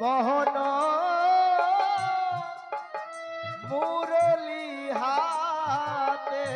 মোহন মুরলি হাতে।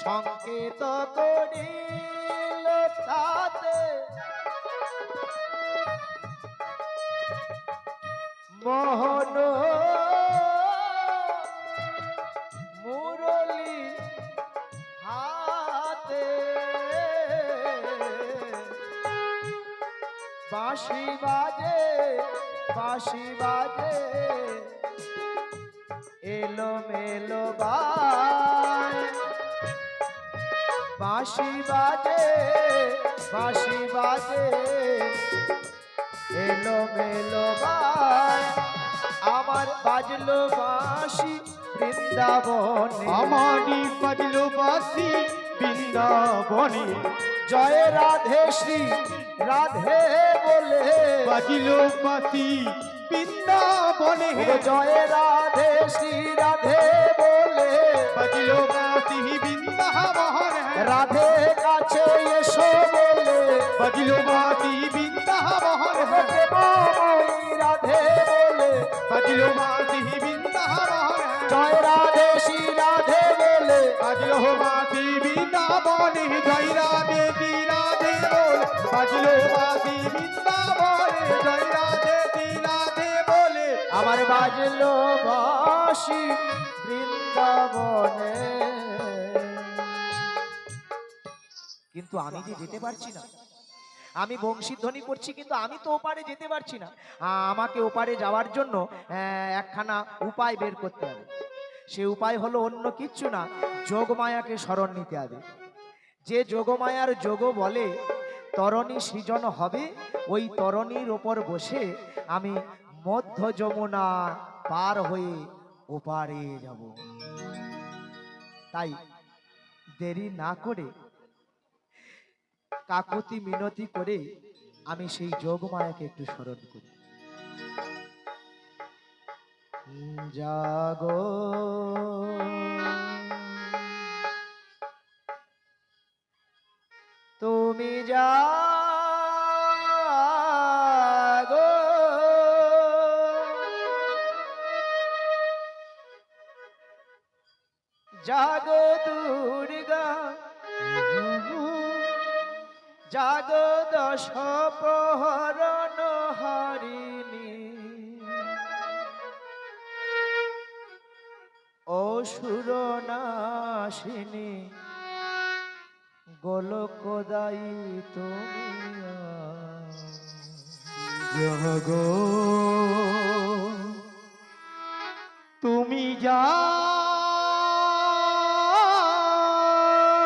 সংকেত করিল তাতে মোহন বাঁশি বাজে বাঁশি বাজে। এলো মেলো বাঁশি বাজে বাঁশি বাজে। এলো মেলো আমার বাজলো বাঁশি বৃন্দাবনে। আমারই বাজলো বাসি বৃন্দাবনে। জয় রাধে শ্রী রাধে বলে বাজলো বাসি বৃন্দাবনে। ও জয় রাধে শ্রী রাধে বলে। বাজলো বাসি বৃন্দাবনে। রাধে কাছে এসো বলে। বাজলো বাসি বৃন্দাবনে। প্রেমময়ী রাধে বলে। বাজলো বাসি বৃন্দাবনে। জয় রাধে শ্রী রাধে বলে। বাজলো বাসি জয় রাধে রাধে বল। বাজলো বাসি বৃন্দাবনে জয় রাধে রাধে বলে। আমার বাজলো বাঁশি বৃন্দাবনে। কিন্তু আমি যে যেতে পারছি না। আমি বংশীধ্বনি করছি, কিন্তু আমি তো ওপারে যেতে পারছি না। আমাকে ওপারে যাওয়ার জন্য একখানা উপায় বের করতে হবে। সে উপায় হলো অন্য কিচ্ছু না, যোগমায়াকে স্মরণ নিতে হবে। যে যোগমায়ার যোগ বলে, তরণী সৃজন হবে, ওই তরণীর ওপর বসে আমি মধ্য যমুনা পার হয়ে ওপারে যাব। তাই দেরি না করে কাকুতি মিনতি করে আমি সেই যোগমায়াকে একটু স্মরণ করি। জাগো। তুমি জাগো জগো। তুমি যা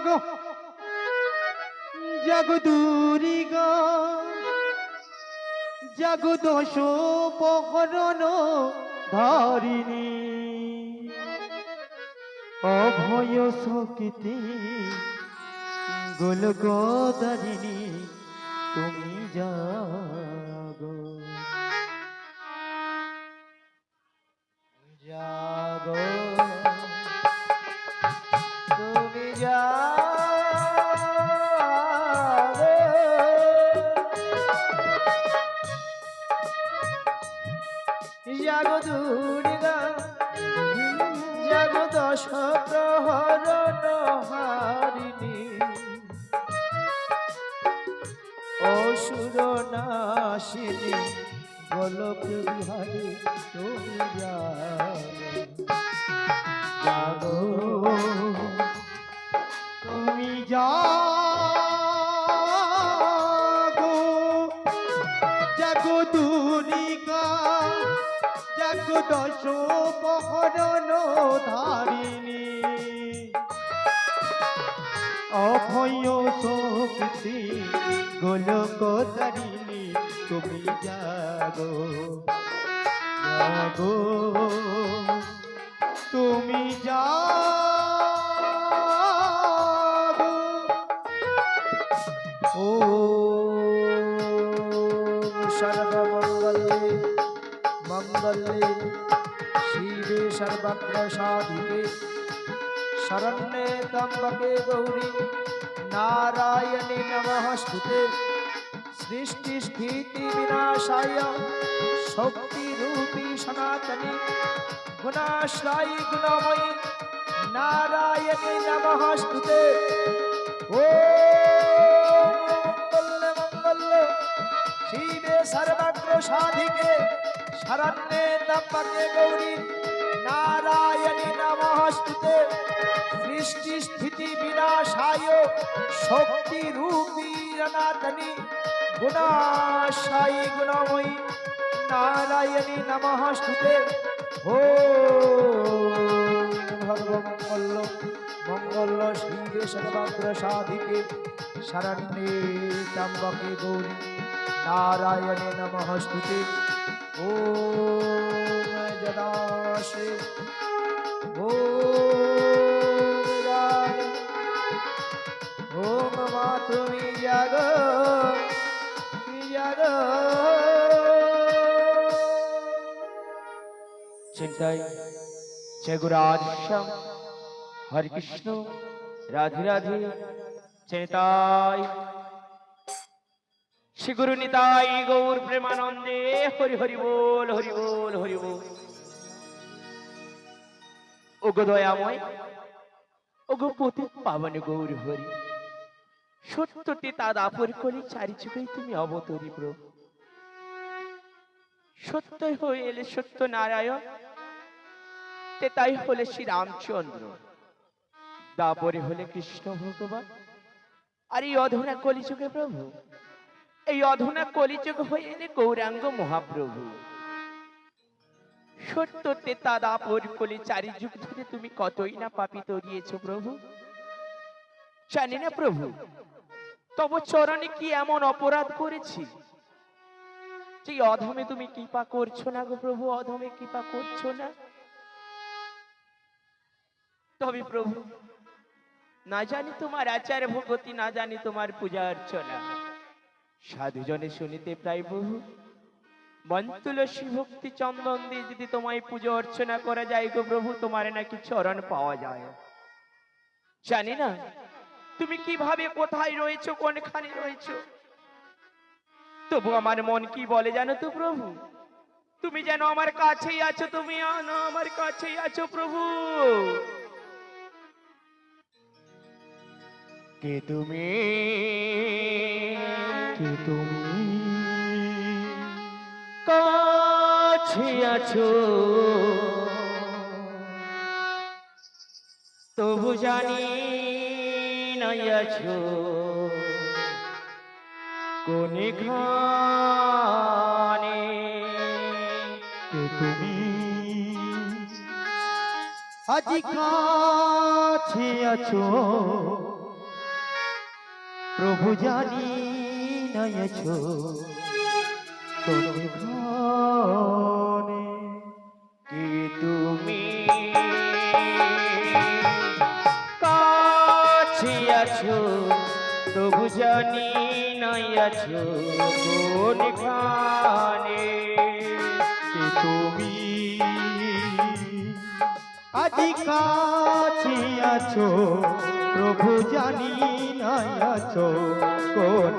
জাগো জগদুরিগা জগদোষ পহরণ ধারিণী। অভয় শক্তি গোলগদারিণী তুমি জাগো জাগো দুর্গা জাগো দশ প্রহরণ হারিণী। অসুর নাশিনী গোলক বিহারী তুমি জাগো জাগো দুর্গা জাগো দশ পহরণ ধারিণী অভয় শক্তি গোলক ধারিণী তুমি জাগো জাগো, তুমি যাগো মঙ্গলে শিবে সর্বত্র সাধিকে শরণ্যে ত্রম্বকে গৌরী নারায়ণে নমঃ স্তুতে। সৃষ্টি স্থিতি বিনাশায় শক্তি রূপী সনাতনী গুণাশ্রয়ী গুণময়ী নারায়ণে নমঃ স্তুতে। ও মঙ্গল মঙ্গল, শিবে সর্বগ্র সাধিকে। শরণ্যে দম্পকে গৌরী, নারায়ণী নমস্তুতে। সৃষ্টি স্থিতি বিনাশায় শক্তি রূপী অনাতনী গুণাশায়ী গুণময়ী, নারায়ণী নমস্তুতে। ও ভগবঙ্গল মঙ্গল শিবে সর্বগ্র সাধিকে শরণ্যে দম্পকে গৌরী, নারায়ণে নমস্তুতে। মাতৃ জাগ জাগ? চিন্তাই জয় গুরু আদিশ্যাম হরে কৃষ্ণ রাধে রাধে চিন্তাই শ্রী গুরু নিতাই গৌর প্রেমানন্দে। হরি হরি বল হরি বল হরি বল। ওগো দয়াময় ওগো পতি পাবন গৌর হরি। সত্যটি তা দাপর করি চারি চোখেই তুমি অবতরি সত্য হয়ে এলে সত্য নারায়ণ তে তাই হলে শ্রী রামচন্দ্র দাপরে হলে কৃষ্ণ ভগবান। আর এই অধনা কলিযুগে প্রভু এই অধুনা কলিযুগ হয়ে এলে গৌরাঙ্গ মহাপ্রভু। সত্যতে তা দাপর কলি চারি যুগ ধরে তুমি কতই না পাপিত দিয়েছ প্রভু? জানি না প্রভু, তব চরণে কি এমন অপরাধ করেছি? যে অধমে তুমি কৃপা করছ না গো প্রভু, অধমে কৃপা করছ না? তবে প্রভু, না জানি তোমার আচার ভগতি, না জানি তোমার পূজা অর্চনা। সাধুজনে শুনিতে প্রায় বহু। মন তুলসী ভক্তি চন্দন দিয়ে যদি তোমায় পুজো অর্চনা করা যায় গো প্রভু, তোমার নাকি চরণ পাওয়া যায়। জানি না, তুমি কীভাবে কোথায় রয়েছো, কোনখানে রয়েছো? তবু আমার মন কি বলে জানো তো প্রভু? তুমি যেন আমার কাছেই আছো, তুমি আনো আমার কাছেই আছো প্রভু। কে তুমি? কে তুমি কাছে আছো। তবু জানি নাই আছো। কোনে খানে কে তুমি আজি কাছে আছো। প্রভু জানি ঘরে কে তুমি কাছে আছো, তবু জানি নাই আছো কোন খানে কে তুমি আজি কাছে আছো প্রভু জানি নাই আছো কোন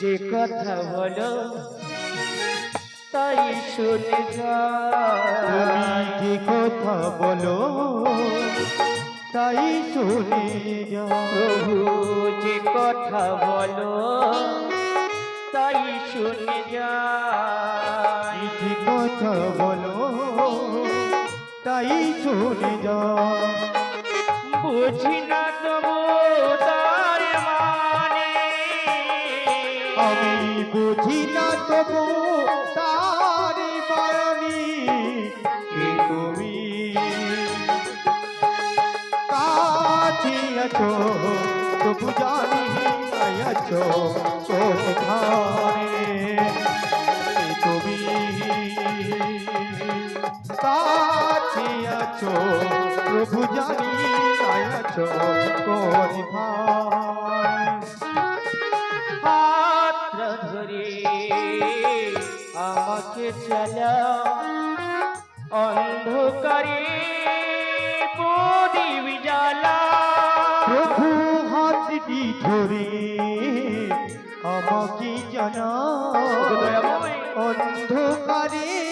যে কথা বলো, তাই শুনে তুমি যে কথা বলো, তাই শুনে প্রভু যে কথা বলো, তাই শুনে যা কথা তাই শুনে যা। বুঝি না তবু তার মানে। আমি বুঝি না তবু তারি বাণী তুমি কাছে আছো তবু জানি আছো কোথায় আছো প্রভু জানি আছো করি ধরে আমাকে চালা অন্ধকারে প্রদীপ জ্বালা। প্রভু হাতটি ধরে আমাকে জানা অন্ধকারে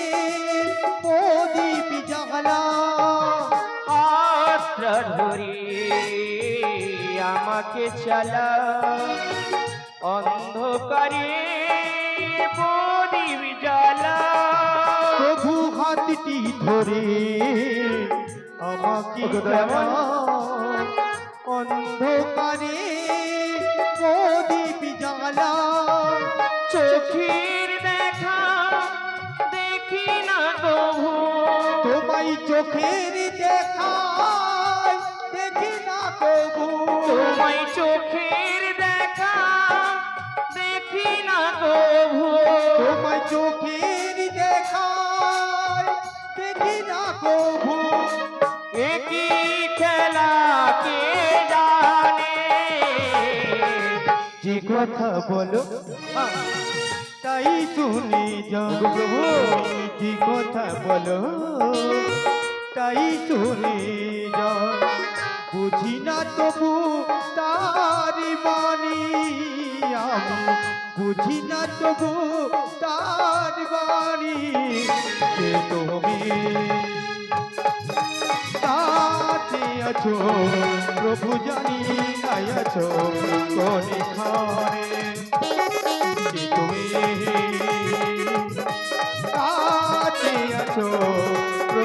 চালা। অন্ধকারে প্রদীপ জ্বালা। প্রভু হাতটি ধরে আমাকে অন্ধকারে প্রদীপ জ্বালা। চোখের দেখা দেখি না তবু। তোমায় চোখের কবু তোমায় চোখের দেখা দেখি না তবু। তোমায় চোখের দেখা দেখি না কবু একই খেলা কে জানে? যে কথা বলো তাই শুনে যাও প্রভু। যে কথা বলো তাই শুনে বুঝি না তবু তারি বাণী আমি। বুঝি না তবু তার বাণী তুমি আছো, প্রভু জানি নাই আছো, কোন খানে তুমি আছো।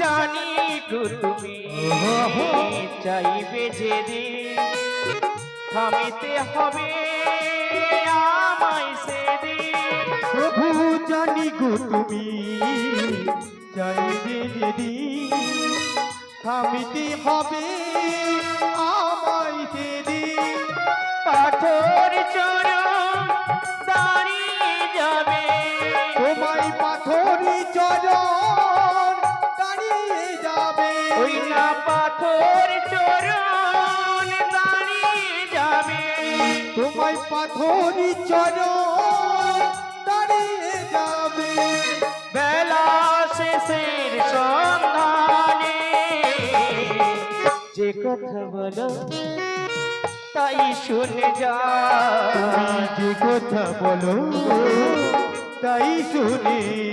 জানি তুমি চাইবে যেদিন থামিতে হবে আমায় সেদিন। প্রভু জানি গো তুমি চাইবে যেদিন থামিতে হবে আমায় তোমায় পাথরি চর দাঁড়িয়ে যাবে। বেলা শেষের সন্ধানে। যে কথা বলো, তাই শুনে যা। যে কথা বলো, তাই শুনে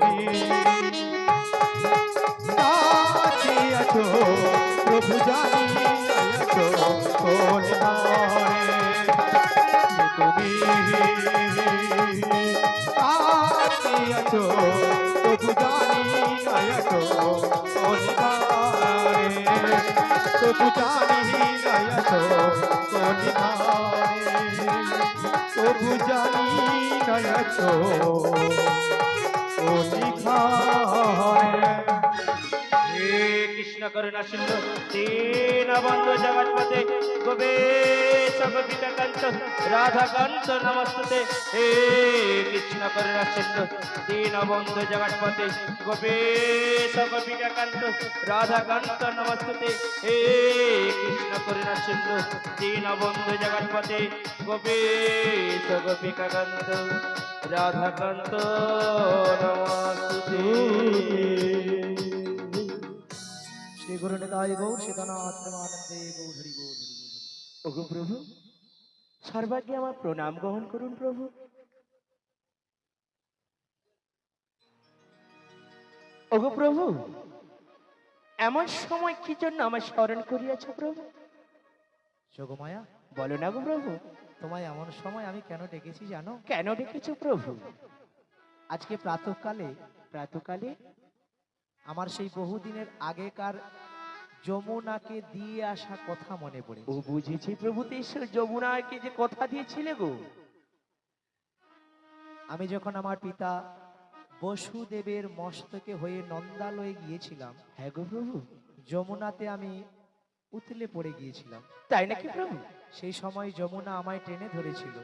কে তুমি প্রভু জানি কোন তুমি কাছে প্রভু জানি কোন প্রভু জানি কোন প্রভু জানি কৃষ্ণ করুণা সিন্ধু দীন বন্ধু জগৎপতে গোবে সগপিতকান্ত রাধাকান্ত নমস্তুতে হে কৃষ্ণ করুণা সিন্ধু দীন বন্ধু জগৎপতে গোপে সগপিতকান্ত রাধাকান্ত নমস্তুতে হে কৃষ্ণ রাধাকান্ত নমস্তুতে শ্রী গুরু নিতাই গৌর সীতানাথ প্রেমানন্দে গৌর হরি। ওগো প্রভু সর্বাগ্যে আমার প্রণাম গ্রহণ করুন প্রভু। ওগো প্রভু এমন সময় কি জন্য আমার স্মরণ করিয়াছ প্রভু? যোগমায়া। বলো না গো প্রভু। তোমায় এমন সময় আমি কেন ডেকেছি জানো? কেন ডেকেছো প্রভু? আজকে প্রাতঃকালে প্রাতকালে আমার সেই বহুদিনের আগেকার যমুনাকে দিয়ে আসা কথা মনে পড়ে। ও বুঝেছি প্রভু তেশ্বর যমুনাকে যে কথা দিয়েছিলে গো। আমি যখন আমার পিতা বসুদেবের মস্তকে হয়ে নন্দালয়ে গিয়েছিলাম হ্যাঁ গো প্রভু। যমুনাতে আমি উতলে পড়ে গিয়েছিলাম। তাই নাকি প্রভু? সেই সময় যমুনা আমায় টেনে ধরেছিল।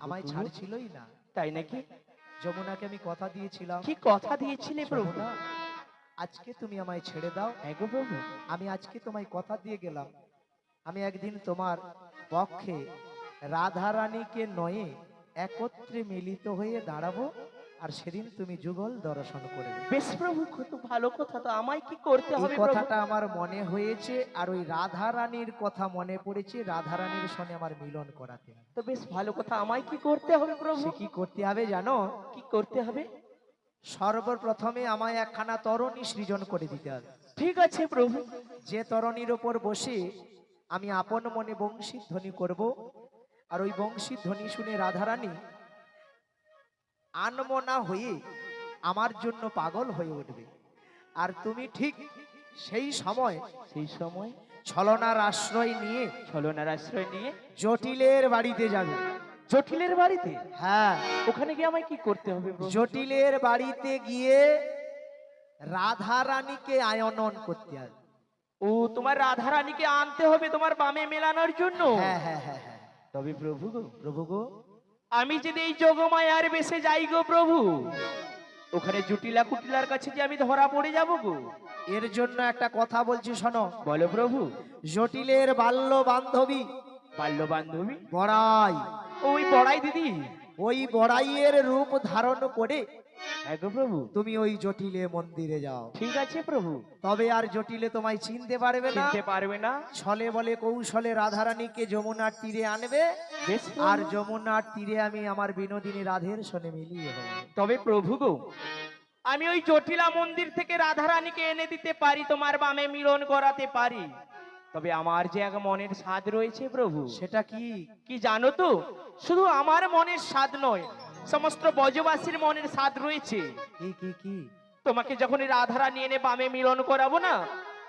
আমায় ছাড়ছিলই না। তাই নাকি? যমুনাকে আমি কথা দিয়েছিলাম। কি কথা দিয়েছিলে প্রভু? যমুনা আজকে তুমি আমায় ছেড়ে দাও। হ্যাঁ গো প্রভু। আমি আজকে তোমায় কথা দিয়ে গেলাম। আমি একদিন তোমার পক্ষে রাধা রানীকে নয়ে একত্রে মিলিত হয়ে দাঁড়াবো। আর সেদিন তুমি যুগল দর্শন করবে। বেশ প্রভু কত ভালো কথা তো আমায় কি করতে হবে কথাটা আমার মনে হয়েছে আর ওই রাধা রানীর কথা মনে পড়েছে রাধা রানীর সঙ্গে আমার মিলন করাতে। তো বেশ ভালো কথা আমায় কি করতে হবে প্রভু? কি করতে হবে জানো? কি করতে হবে? সর্বপ্রথমে আমায় একখানা তরণী সৃজন করে দিতে হবে। ঠিক আছে প্রভু। যে তরণীর ওপর বসে আমি আপন মনে বংশী ধ্বনি করব। আর ওই বংশী ধ্বনি শুনে রাধারানী আনমনা হয়ে আমার জন্য পাগল হয়ে উঠবে। আর তুমি ঠিক সেই সময় সেই সময় ছলনার আশ্রয় নিয়ে ছলনার আশ্রয় নিয়ে জটিলের বাড়িতে যাবে। জটিলের বাড়িতে? হ্যাঁ। ওখানে গিয়ে আমায় কি করতে হবে জটিলের বাড়িতে গিয়ে রাধা রানীকে আয়নন করতে হবে। ও তোমার রাধা রানীকে আনতে হবে তোমার বামে মেলানোর জন্য? হ্যাঁ হ্যাঁ হ্যাঁ হ্যাঁ। তবে প্রভু গো প্রভু গো আমি যদি এই যোগমায়ার বেশে যাই গো প্রভু ওখানে জুটিলা কুটিলার কাছে যে আমি ধরা পড়ে যাব গো। এর জন্য একটা কথা বলছি শোনো। বলো প্রভু। জটিলের বাল্য বান্ধবী বাল্য বান্ধবী বড়াই। ওই বড়াই দিদি। ওই বড়াইয়ের রূপ ধারণ করে হ্যাঁ গো প্রভু। তুমি ওই জটিলে মন্দিরে যাও। ঠিক আছে প্রভু। তবে আর জটিলে তোমায় চিনতে পারবে না। চিনতে পারবে না। ছলে বলে কৌশলে রাধারানীকে যমুনার তীরে আনবে। আর যমুনার তীরে আমি আমার বিনোদিনী রাধের সনে মিলিয়ে হব। তবে প্রভু গো আমি ওই জটিলা মন্দির থেকে রাধারানীকে এনে দিতে পারি তোমার বামে মিলন করাতে পারি। তবে আমার যে এক মনের স্বাদ রয়েছে প্রভু। সেটা কি? কি জানো তো? শুধু আমার মনের স্বাদ নয় সমস্ত ব্রজবাসীর মনের স্বাদ রয়েছে। কি কি কি? তোমাকে যখন এই রাধারানী এনে বামে মিলন করাবো না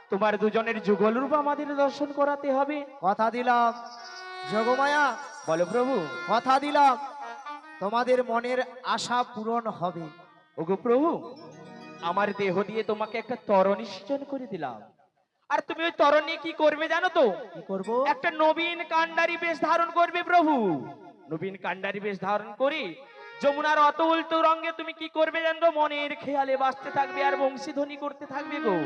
তোমার দুজনের যুগল রূপ আমাদের দর্শন করাতে হবে। কথা দিলাম। যোগমায়া বলো প্রভু। কথা দিলাম। তোমাদের মনের আশা পূরণ হবে। ওগো প্রভু আমার দেহ দিয়ে তোমাকে একটা তরণী সৃজন করে দিলাম। আর তুমি ওই তরণী কি করবে জানো তো? কি করব? একটা নবীন কান্ডারি বেশ ধারণ করবে প্রভু। নবীন কান্ডারি বেশ ধারণ করি যমুনার অত উল্টো রঙে তুমি কি করবে জানো মনের খেয়ালে বাঁচতে থাকবে আর বংশীধ্বনি করতে থাকবে গো।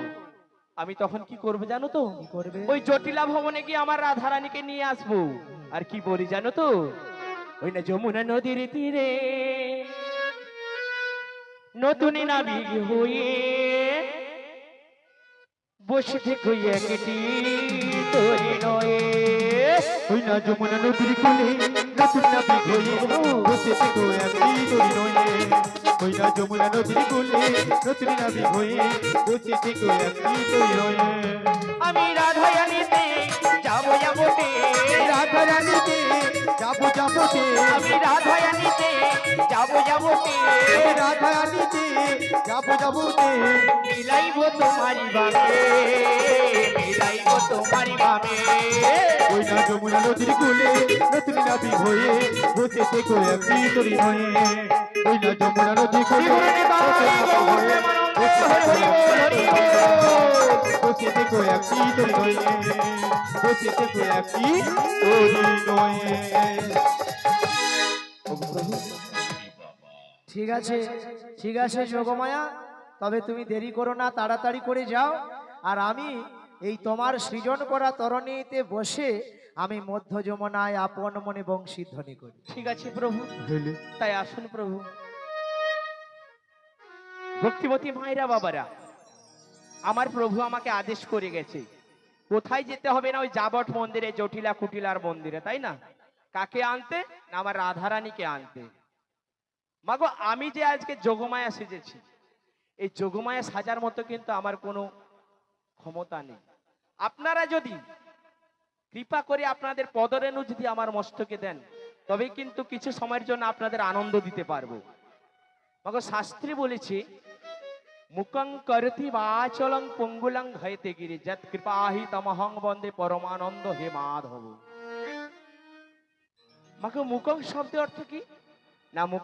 আমি তখন কি করব জানো তো? করবে? ওই জটিলা ভবনে গিয়ে আমার রাধারানীকে নিয়ে আসব। আর কি বলি জানো তো? ওই না যমুনা নদীর তীরে নতুন নাবিক হয়ে বসে থেকে একটি তরি নয়ে। ওই না যমুনা নদীর কোলে নতুন নাবিক হয়ে বসে থেকো একটি তরি নয়ে। ওই না যমুনা নদীর কোলে নতুন নাবিক হয়ে বসে থেকো একটি তরি নয়ে। আমি রাধায়ানিতে যাব যাবোতে। রাধা রানীতে যাব যাবোতে। আমি রাধায়ানিতে যাব যাবোতে। রাধা যাব যাবোতে মিলাইব তোমারি বামে মিলাইব তোমারি বামে ওই না যমুনা নদীর কোলে নতুন নাবিক হয়ে বসে থেকো একটি তরি নয়ে ওই না যমুনা নদীর কোলে বসে থেকো একটি তরি নয়ে বসে থেকো একটি তরি নয়ে ঠিক আছে ঠিক আছে যোগমায়া তবে তুমি দেরি করো না তাড়াতাড়ি করে যাও। আর আমি এই তোমার সৃজন করা তরণীতে বসে আমি মধ্য যমুনায় আপন মনে বংশী ধ্বনি করি। ঠিক আছে প্রভু তাই আসুন প্রভু। ভক্তিমতী মায়েরা বাবারা আমার প্রভু আমাকে আদেশ করে গেছে কোথায় যেতে হবে না ওই যাবট মন্দিরে জটিলা কুটিলার মন্দিরে তাই না? কাকে আনতে? না আমার রাধারানীকে আনতে। মাগো, আমি যে আজকে যোগমায়া সেজেছি, এই যোগমায়া সাজার মতো কিন্তু আমার কোনো ক্ষমতা নেই। আপনারা যদি কৃপা করে আপনাদের পদরেণু যদি আমার মস্তকে দেন তবে কিন্তু কিছু সময়ের জন্য আপনাদের আনন্দ দিতে পারব। মাগো, শাস্ত্রী বলেছে, মুকং করতি বাচলং পঙ্গুলং হয়তে গিরি যত কৃপাহি তমহং বন্দে পরমানন্দ হে মাধব। মাকে মুকং শব্দের অর্থ কি? না মুখ